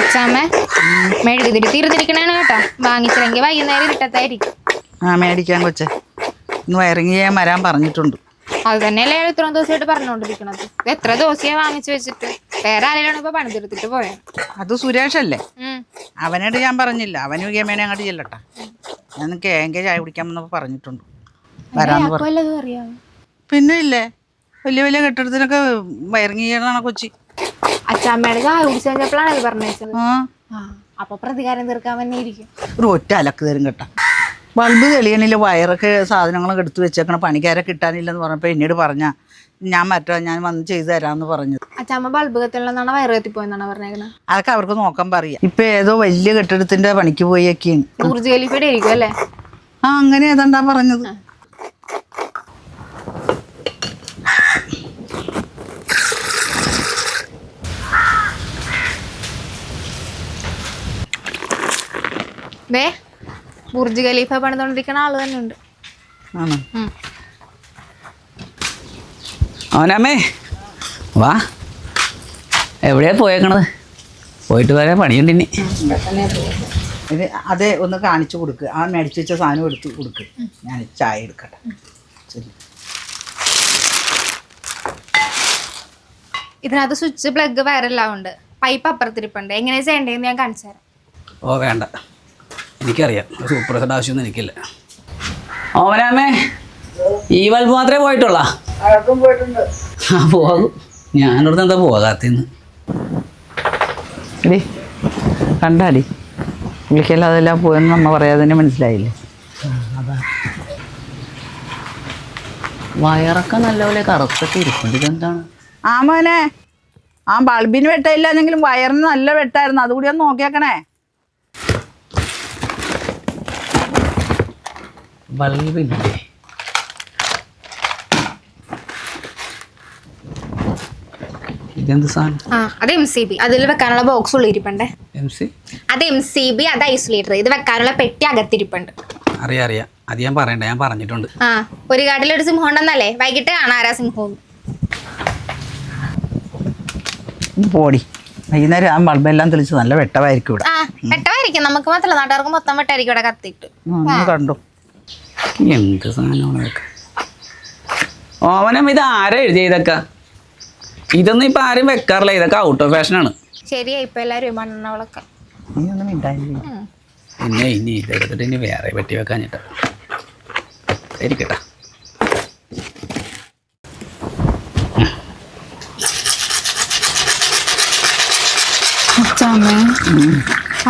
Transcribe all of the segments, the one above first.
അച്ഛാമ്മ മെഴുകുതിരി തീർന്നിരിക്കണേണ് കേട്ടോ. വാങ്ങിച്ചില്ലെങ്കിൽ വൈകുന്നേരം ഇരുട്ടത്തായിരിക്കും ആ മേടിക്കാൻ കൊച്ചെ. ഇന്ന് വയറിങ് ചെയ്യാൻ വരാൻ പറഞ്ഞിട്ടുണ്ട്. അത് തന്നെയല്ലേ ഇത്ര ഇത്രയും ദിവസമായിട്ട് പറഞ്ഞുകൊണ്ടിരിക്കണത് ഇത് എത്ര ദിവസമായി വാങ്ങിച്ചു വെച്ചിട്ട്? വേറെ ആരെയാണ് ഇപ്പൊ പണി തീർത്തിട്ട് പോയത് അത് സുരേഷ് അല്ലേ? അവനോട് ഞാൻ പറഞ്ഞില്ല. അവനും ഗമേനെ അങ്ങോട്ട് ചെല്ലട്ടെ. ഞാൻ കേങ്ക ചായ കുടിക്കാൻ വന്നപ്പോൾ പറഞ്ഞിട്ടുണ്ട് വരാന്ന് പറഞ്ഞു. വല്ലതും അറിയാമോ പിന്നെ ഇല്ലേ? വലിയ വലിയ കെട്ടിടത്തിനൊക്കെ വയറിങ് ചെയ്യണതാണ് കൊച്ചി. അച്ഛാമ്മയുടെ ചായ കുടിച്ചു കഴിഞ്ഞപ്പോഴാണ് ഇത് പറഞ്ഞത് ആ. ആ അപ്പൊ പ്രതികാരം തീർക്കാൻ തന്നെ ഇരിക്കും. ഒരു ഒറ്റ അലക്ക് തരും കേട്ടാ. ബൾബ് തെളിയണില്ല വയറൊക്കെ സാധനങ്ങളൊക്കെ എടുത്തു വെച്ചേക്കണ പണിക്കാരെ കിട്ടാനില്ലെന്ന് പറഞ്ഞപ്പോൾ എന്നോട് പറഞ്ഞ ഞാൻ മറ്റോ ഞാൻ വന്ന് ചെയ്തു തരാമെന്ന് പറഞ്ഞത്. അച്ഛാമ്മ ബൾബ് കത്തില്ലെന്നാണ് വയറ് കത്തിപ്പോയെന്നാണ് പറഞ്ഞേക്കുന്നത് അതൊക്കെ അവർക്ക് നോക്കാൻ പറയാം. ഇപ്പൊ ഏതോ വലിയ കെട്ടിടത്തിന്റെ പണിക്ക് പോയൊക്കെയാണ് ഊർജ് ഖലീഫയുടെ ആയിരിക്കും അല്ലേ? ആ അങ്ങനെ ഏതാണ്ടാ പറഞ്ഞത്. ദേ ബുർജ് ഖലീഫ പണിതുകൊണ്ടിരിക്കുന്ന ആൾ തന്നെ ഉണ്ട്. ആണ്? അവനമ്മേ വാ. എവിടെയാ പോയേക്കണത്? പോയിട്ട് വരെ പണിയുണ്ട് ഇനി. ഇത് അതെ ഒന്ന് കാണിച്ചു കൊടുക്ക്. ആ മേടിച്ചു വെച്ച സാധനം എടുത്ത് കൊടുക്ക്. ഞാൻ ചായ എടുക്കട്ടെ. ശരി. ഇതിനകത്ത് സ്വിച്ച് പ്ലഗ് വയറെല്ലാം ഉണ്ട് പൈപ്പ് അപ്പുറത്തിരിപ്പുണ്ട്. എങ്ങനെയാ ചെയ്യണ്ടേന്ന് ഞാൻ കാണിച്ചു തരാം. ഓ വേണ്ട. എനിക്കറിയാം. സൂപ്പർ സെറ്റ് ആവശ്യമൊന്നും എനിക്കില്ല. ഓമനാമേ ഈ ബൾബ് മാത്രമേ പോയിട്ടുള്ളാ. ആ പോകും. ഞാനിവിടുന്ന് എന്താ പോകാത്തിന്ന് എടി കണ്ടാടി. പുള്ളിക്കെല്ലാം അതെല്ലാം പോയെന്ന് നമ്മ പറയാതെ തന്നെ മനസ്സിലായില്ലേ വയറൊക്കെ നല്ലപോലെ കറുത്തൊക്കെ ഇരിപ്പുണ്ട്. ഇതെന്താണ്? ആ മോനെ ആ ബൾബിന് വെട്ടയില്ലാന്നെങ്കിലും വയറിന് നല്ല വെട്ടായിരുന്നു. അതുകൂടി ഒന്ന് നോക്കിയേക്കണേ. ബൾബില്ലേ ഇതെന്ത് സാധനം? ആ അത് എം സി ബി അതിൽ വെക്കാനുള്ള ബോക്സ് ഉള്ളിരിപ്പുണ്ടേ എം സി അത് എം സി ബി അത് ഐസൊലേറ്റർ. ഇത് വെക്കാനുള്ള പെട്ടി അകത്തിരിപ്പുണ്ട്. അറിയാം അറിയാം. അത് ഞാൻ പറയണ്ട ഞാൻ പറഞ്ഞിട്ടുണ്ട്. ആ ഒരു കാട്ടിലൊരു സിംഹം ഉണ്ടെന്നല്ലേ? വൈകിട്ട് കാണാറാ സിംഹവും ഒന്ന് പോടി. വൈകുന്നേരം ആ ബൾബെല്ലാം തെളിച്ച് നല്ല വെട്ടമായിരിക്കും ഇവിടെ. ആ വെട്ടമായിരിക്കും നമുക്ക് മാത്രമല്ല നാട്ടുകാർക്ക് മൊത്തം വെട്ടായിരിക്കും ഇവിടെ കത്തിയിട്ട്. ഒന്ന് കണ്ടു? എന്ത് സാധനമാണ് ഇതൊക്കെ? ഓമനം ഇത് ആരാ എഴുതിയ ഇതൊക്കെ? ഇതൊന്നും ഇപ്പൊ ആരും വെക്കാറില്ല ഇതൊക്കെ ഔട്ട് ഓഫ് ഫാഷനാണ് ശരിയാ ഇപ്പൊ എല്ലാരും മണ്ണെണ്ണവളൊക്കെ. നീ ഒന്നും മിണ്ടായില്ലേ? പിന്നെ ഇനി ഇതെടുത്തിട്ട് ഇനി വേറെ പറ്റി വെക്കാഞ്ഞിട്ട. ഇരിക്കട്ടെ.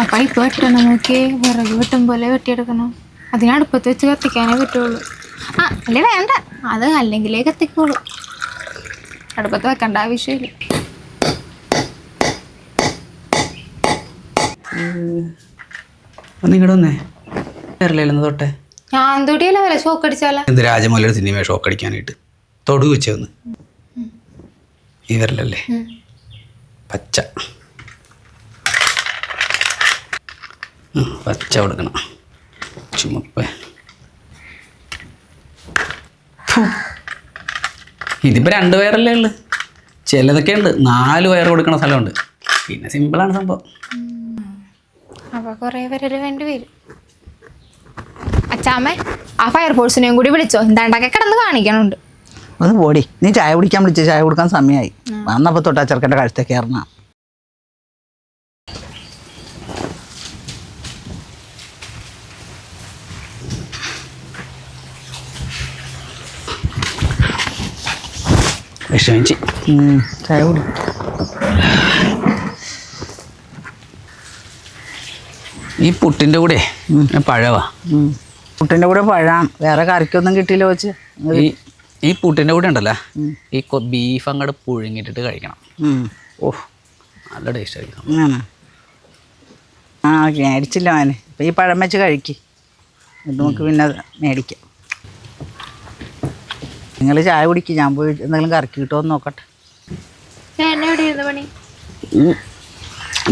അപ്പൊ ഇപ്പൊ വെട്ടണം നോക്കിയേ വിറക് വെട്ടും പോലെ വെട്ടിയെടുക്കണം അതിന് അടുപ്പത്ത് വെച്ച് കത്തിക്കാനേ പറ്റുള്ളൂ. ആ അല്ലേ വേണ്ട. അത് അല്ലെങ്കിലേ കത്തിക്കുള്ളൂ അടുപ്പത്ത് വെക്കേണ്ട ആവശ്യമില്ല. ഒന്ന് കേരളയിലെന്ന് തൊട്ടെ. ഞാൻ തൊടിയല്ല ഷോക്ക് അടിച്ചാലോ? എന്ത് രാജമൗലിയുടെ സിനിമ ഷോക്ക് അടിക്കാനായിട്ട്? തൊടു വെച്ചൊന്ന് ഈ വരലല്ലേ? പച്ച. പച്ച കൊടുക്കണം. ചുമപ്പ് ഫു. ഇതിപ്പോ രണ്ട് വയറല്ലേ ഉള്ളു. ചിലതൊക്കെ ഉണ്ട്. നാല് വയർ കൊടുക്കണ സ്ഥലമുണ്ട്. പിന്നെ സിമ്പിളാണ് സംഭവം. അപ്പൊ കൊറേ പേര് വേണ്ടി വരും. അച്ചാമ്മ ആ ഫയർഫോഴ്സിനെയും കൂടി വിളിച്ചോ. എന്താണ്ടൊക്കെ കിടന്ന് കാണിക്കണുണ്ട്. ഒന്ന് പോടി. നീ ചായ കുടിക്കാൻ വിളിച്ച ചായ കൊടുക്കാൻ സമയമായി വന്നപ്പോൾ തൊട്ടാ ചെറുക്കന്റെ കഴുത്തേക്ക് കയറണം വിഷമിച്ച് ഉം, ചായ കുടി. ഈ പുട്ടിന്റെ കൂടെ പഴവാ. പുട്ടിന്റെ കൂടെ പഴം വേറെ കറിക്കൊന്നും കിട്ടിയില്ല വെച്ച് ഈ ഈ പുട്ടിന്റെ കൂടെ ഉണ്ടല്ലോ ഈ ബീഫ് അങ്ങോട്ട് പുഴുങ്ങിട്ടിട്ട് കഴിക്കണം. ഓ നല്ല ടേസ്റ്റ് ആയിരിക്കും. ആ മേടിച്ചില്ല മോനെ. ഇപ്പം ഈ പഴം വെച്ച് കഴിക്ക്. നമുക്ക് പിന്നെ മേടിക്കാം. നിങ്ങൾ ചായ കുടിക്ക് ഞാൻ പോയി എന്തെങ്കിലും കറക്കി കിട്ടുമോ എന്ന് നോക്കട്ടെ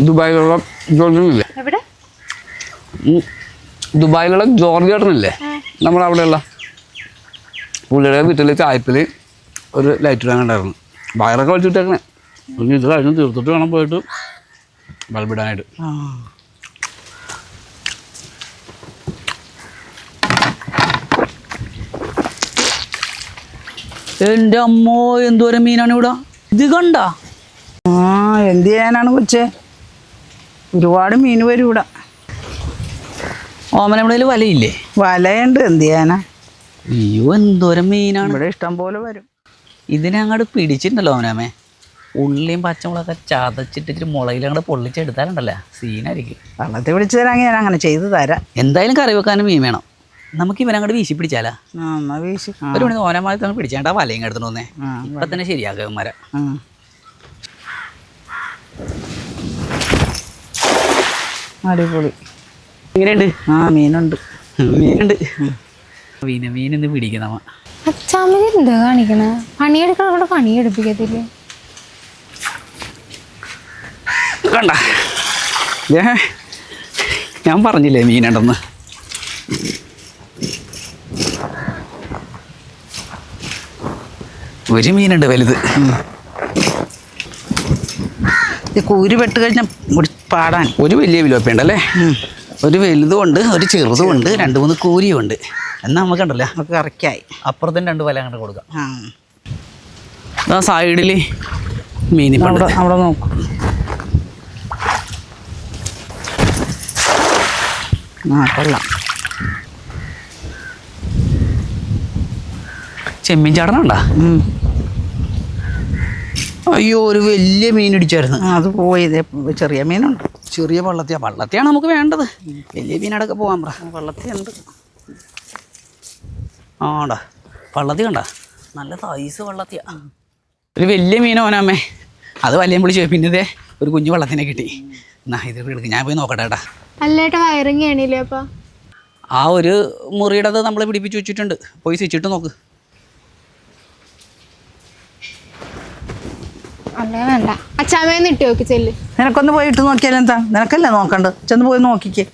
ദുബായിലുള്ള ജോർജില്ലേ ദുബായിലുള്ള ജോർജ് ചേട്ടനില്ലേ നമ്മളവിടെയുള്ള. പുള്ളിയുടെ വീട്ടിലെ ചായപ്പിൽ ഒരു ലൈറ്റ് ഇടാൻ ഉണ്ടായിരുന്നു വയറൊക്കെ വലിച്ചിട്ടേക്കണേ. ഇത് കഴിഞ്ഞ് തീർത്തിട്ട് വേണം പോയിട്ട് ബൾബിടാനായിട്ട് എന്റെ അമ്മോ എന്തോരം മീനാണ് ഇവിടെ? ഇത് കണ്ട? ആ എന്ത് ചെയ്യാനാണ് കൊച്ചേ? ഒരുപാട് മീൻ വരും ഇവിടെ. ഓമന ഇവിടെ വലയില്ലേ? വലയുണ്ട് എന്ത് ചെയ്യാനാ? അയ്യോ എന്തോരം മീനാണ്. ഇവിടെ ഇഷ്ടം പോലെ വരും. ഇതിനെ അങ്ങോട്ട് പിടിച്ചിട്ടുണ്ടല്ലോ ഓമനാമേ ഉള്ളിയും പച്ചമുളകൊക്കെ ചതച്ചിട്ട് ഇച്ചിരി മുളകിൽ അങ്ങോട്ട് പൊള്ളിച്ചെടുത്താലുണ്ടല്ലോ സീനായിരിക്കും. വള്ളത്തിൽ പിടിച്ചു തരാമെങ്കിൽ ഞാൻ അങ്ങനെ ചെയ്തു തരാം. എന്തായാലും കറി വെക്കാനും മീൻ വേണം. നമുക്ക് ഇവനെ അങ്ങോട്ട് വീശി പിടിച്ചാലാ? വീശി. ഒരു മണി ഓനമായി തന്നെ പിടിച്ചാണ്ട് വലയും കിടന്നു വന്നേ. ഇപ്പൊ തന്നെ ശരിയാക്കും മര ആ. അടിപൊളി. ഇങ്ങനെയുണ്ട് ആ മീനുണ്ട്. മീനുണ്ട്. മീന മീനിന്ന് പിടിക്കുന്നമ്മ അച്ചാമ്മ കാണിക്കണ? പണിയെടുക്കണ പണിയെടുപ്പിക്കത്തില്ലേ കണ്ട? ഞാൻ പറഞ്ഞില്ലേ മീനുണ്ടെന്ന്? ഒരു മീനുണ്ട് വലുത്. ഈ കൂരി പെട്ട് കഴിഞ്ഞാൽ പാടാൻ. ഒരു വലിയ വിലോപ്പയുണ്ടല്ലേ ഒരു വലുതും ഉണ്ട് ഒരു ചെറുതും ഉണ്ട് രണ്ട് മൂന്ന് കൂരിയും ഉണ്ട് എന്നാൽ നമുക്ക് ഉണ്ടല്ലോ നമുക്ക് കറക്റ്റായി. അപ്പുറത്തും രണ്ട് വല അങ്ങോട്ട് കൊടുക്കാം. ആ. സൈഡിൽ മീനി അവിടെ അവിടെ നോക്കും. ആ കൊള്ളാം. ചെമ്മീൻ ചാടനുണ്ടാ. അയ്യോ ഒരു വലിയ മീൻ ഇടിച്ചായിരുന്നു. അത് പോയത്. ചെറിയ മീനുണ്ട്. ചെറിയ വള്ളത്തിയാ. വള്ളത്തിയാണ് നമുക്ക് വേണ്ടത്. വലിയ മീനടക്കം പോകാൻ പറ. വള്ളത്തിയുണ്ട്. ആടാ വള്ളത്തി കണ്ട? നല്ല സൈസ് വള്ളത്തിയാ. ഒരു വലിയ മീനോനമ്മേ അത് വലിയ വിളിച്ചു പിന്നെ ഇതേ ഒരു കുഞ്ഞു വള്ളത്തിനെ കിട്ടി. എന്നാ ഇത് എടുക്കും. ഞാൻ പോയി നോക്കട്ടെ ഏട്ടാ അല്ലേട്ട വയറിങ് ആണില്ലേ അപ്പൊ? ആ ഒരു മുറിയുടെ അത് നമ്മൾ പിടിപ്പിച്ച് വെച്ചിട്ടുണ്ട്. പോയി സ്വിച്ചിട്ട് നോക്ക്. അല്ലേ വേണ്ട. അച്ചാമ്മയെന്ന് ഇട്ട് നോക്കി ചെല്ല്. നിനക്കൊന്ന് പോയി ഇട്ട് നോക്കിയാലും എന്താ? നിനക്കല്ലേ നോക്കണ്ട് ചെന്ന് പോയി നോക്കിക്കേ.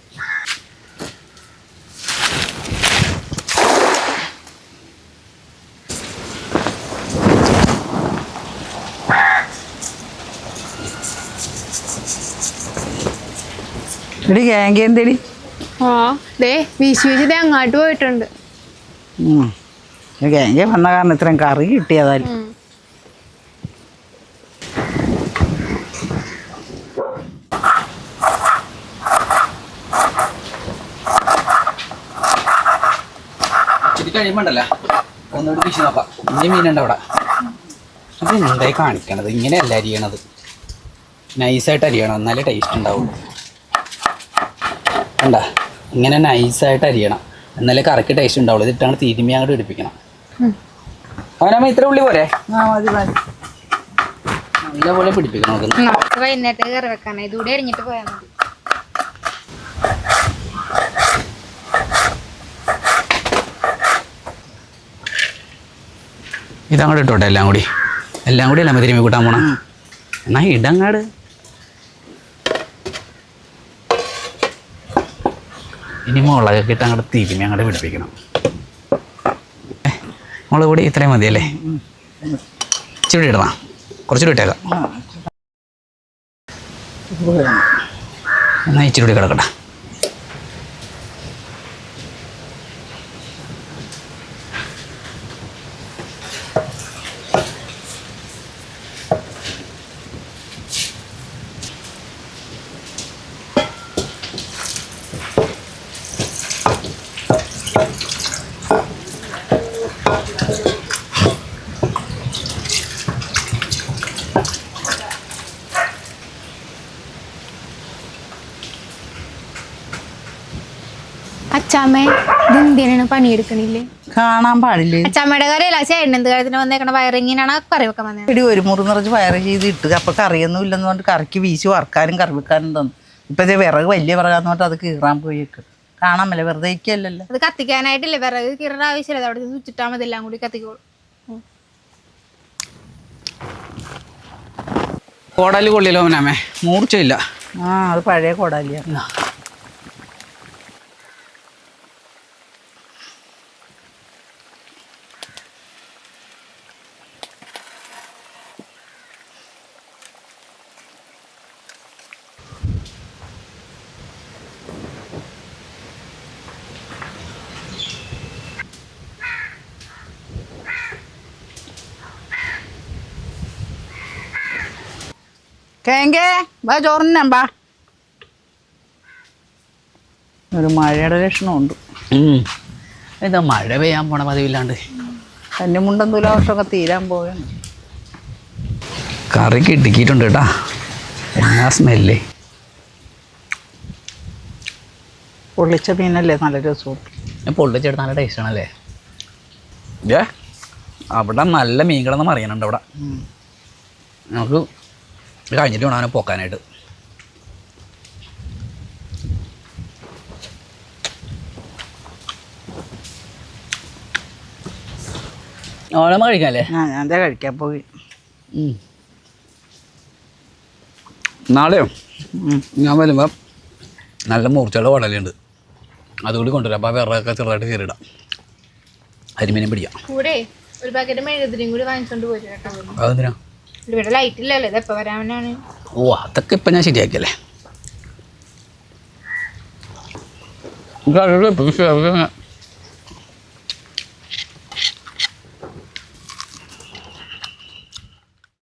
എടി ഗാങ്കി എന്തേടി? ആ ദേ വീശി വീശി ദേ അങ്ങോട്ട് പോയിട്ടുണ്ട്. ഗാങ്കി വന്ന കാരണം ഇത്രയും കറി കിട്ടിയതായാലും ഉം. ഇത് കഴിയുമ്പോണ്ടല്ലോ? ഒന്നുകൂടി പിശി നോക്കാം. ഇനി മീനുണ്ട് അവിടെ. അത് എന്തായി കാണിക്കണത്? ഇങ്ങനെയല്ല അരിയണത്. നൈസായിട്ട് അരിയണം. എന്നാലേ ടേസ്റ്റ് ഉണ്ടാവുള്ളൂ. കണ്ട? ഇങ്ങനെ നൈസായിട്ട് അരിയണം. എന്നാലേ കറക്റ്റ് ടേസ്റ്റ് ഉണ്ടാവുള്ളൂ. ഇതിട്ടാണ് തിരുമ്മി അങ്ങോട്ട് പിടിപ്പിക്കണം. അവനമ്മ ഇത്ര ഉള്ളി പോരെ? നല്ലപോലെ പിടിപ്പിക്കണം നമുക്ക് വൈകുന്നേരത്തെ കറി വെക്കാനാ. ഇതുകൂടെ എറിഞ്ഞിട്ട് പോയാൽ മതി. ഇതങ്ങോട്ട് ഇട്ടോട്ടെ എല്ലാം കൂടി. എല്ലാം കൂടി അല്ല തിരുമ്മി കൂട്ടാൻ പോണം? എന്നാ ഇടങ്ങാട്. ഇനി മുളകൊക്കെ ഇട്ട് അങ്ങോട്ട് തിരിഞ്ഞ് അങ്ങോട്ട് പിടിപ്പിക്കണം. മുളക് പൊടി ഇത്രയും മതിയല്ലേ ഇച്ചിരി ഇടണം. കുറച്ചുകൂടി ഇട്ടേക്കാം. എന്നാൽ ഇച്ചിരി കൂടി കിടക്കട്ടെ. അച്ചാമ്മ ഇതെന്തിനാണ് പണിയെടുക്കണില്ലേ? കാണാൻ പാടില്ലേ? അച്ചാമ്മയുടെ കറിയല്ല? ചേട്ടൻ എന്ത് കാര്യത്തിന് വന്നേക്കണ? വയറിങ്ങിനാണ് കറി വെക്കാൻ വന്നത് ഇടി ഒരു മുറി നിറച്ച് വയറ് ചെയ്ത് ഇട്ട് അപ്പൊ കറിയൊന്നും ഇല്ലെന്ന് പറഞ്ഞിട്ട് കറിക്ക് വീശി വറക്കാനും കറി വെക്കാനും തന്നു. ഇപ്പൊ ഇതേ വിറക് വലിയ വിറകാന്ന് പറഞ്ഞിട്ട് അത് കീറാൻ പോയി കാണാമല്ലേ മേലെ വെറുതെ ഇരിക്കല്ലോ അത് കത്തിക്കാനായിട്ടില്ലേ? വിറക് കീറേണ്ട ആവശ്യമില്ല. അവിടെ ചുറ്റിട്ടാ മതി. എല്ലാം കൂടി കത്തിക്കോളൂ. കോടാലി കൊള്ളിയല്ലോ മനാമേ? മൂർച്ചയില്ല. ആ അത് പഴയ കൊടലിയ. കേങ്കേ വാ ചോറിനാ ഒരു മഴയുടെ ലക്ഷണമുണ്ട്. എന്താ മഴ പെയ്യാൻ പോണ പതിവില്ലാണ്ട്? കന്നിമുണ്ടൻ തുലാവർഷമൊക്കെ തീരാൻ പോവുകയാണ്. കറി കിട്ടിക്കിട്ടുണ്ട് കേട്ടാ. എന്നാ സ്മെല്ലേ പൊള്ളിച്ച മീനല്ലേ നല്ല രസമുണ്ട്. പൊള്ളിച്ചെടുത്ത് നല്ല ടേസ്റ്റ് ആണല്ലേ? അവിടെ നല്ല മീൻ കിടന്ന് മറിയാനുണ്ട് അവിടെ നമുക്ക് ഇത് കഴിഞ്ഞിട്ട് വേണം അവനെ പോക്കാനായിട്ട്. ഓണമ്മ കഴിക്കാല്ലേ? ഞാൻ ഞാൻ എന്താ കഴിക്കാൻ പോയി. നാളെയോ. ഞാൻ വരുമ്പോൾ നല്ല മൂർച്ചയുള്ള വടലുണ്ട്. അതുകൂടി കൊണ്ടുവരാം. അപ്പോൾ വിറകൊക്കെ ചെറുതായിട്ട് കയറിയിടാം അരിമീനും പിടിക്കാം. കൂടെ ഒരു പാക്കറ്റ് മെഴുകുതിരിയും കൂടി വാങ്ങിച്ചോണ്ട് പോയി അതെന്തിനാ? ഇവിടെ ലൈറ്റ് ഇല്ലല്ലോ ഇത് എപ്പോ വരാനാണ്? ഓ അതൊക്കെ ഇപ്പം ഞാൻ ശരിയാക്കിയല്ലേ? അതൊക്കെ